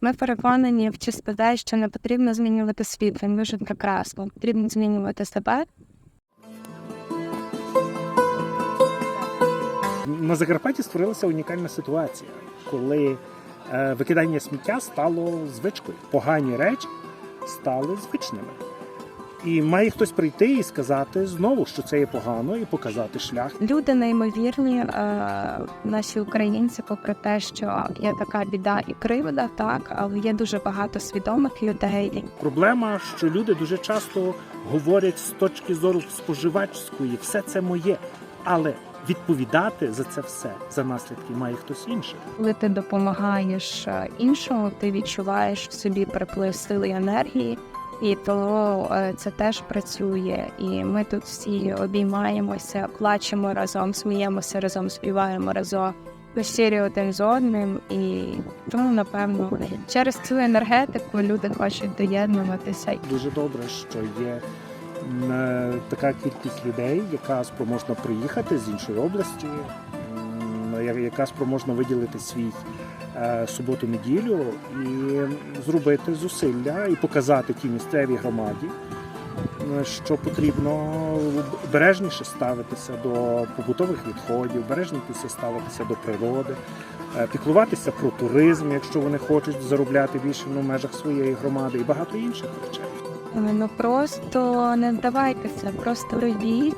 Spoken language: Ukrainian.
Ми переконані в чистоте, що не потрібно змінювати світ. Він дуже прекрасно. Потрібно змінювати себе. На Закарпатті створилася унікальна ситуація, коли е, викидання сміття стало звичкою. Погані речі стали звичними. І має хтось прийти і сказати знову, що це є погано, і показати шлях. Люди неймовірні, е, наші українці, попри те, що є така біда і кривда, так але є дуже багато свідомих людей. Проблема, що люди дуже часто говорять з точки зору споживацької, все це моє, але відповідати за це все за наслідки має хтось інший. Коли ти допомагаєш е, іншому, ти відчуваєш в собі приплив сили і енергії, і то е, це теж працює. І ми тут всі обіймаємося, плачемо разом, сміємося разом, співаємо разом. Щирі один з одним, і тому напевно через цю енергетику люди хочуть доєднуватися. Дуже добре, що є е, така кількість людей, яка спроможна приїхати з іншої області, яка спроможна виділити свій е, суботу-неділю і зробити зусилля і показати тій місцевій громаді, е, що потрібно бережніше ставитися до побутових відходів, бережніше ставитися до природи, е, піклуватися про туризм, якщо вони хочуть заробляти більше в межах своєї громади, і багато інших речей. Ну просто не здавайтеся, просто робіть,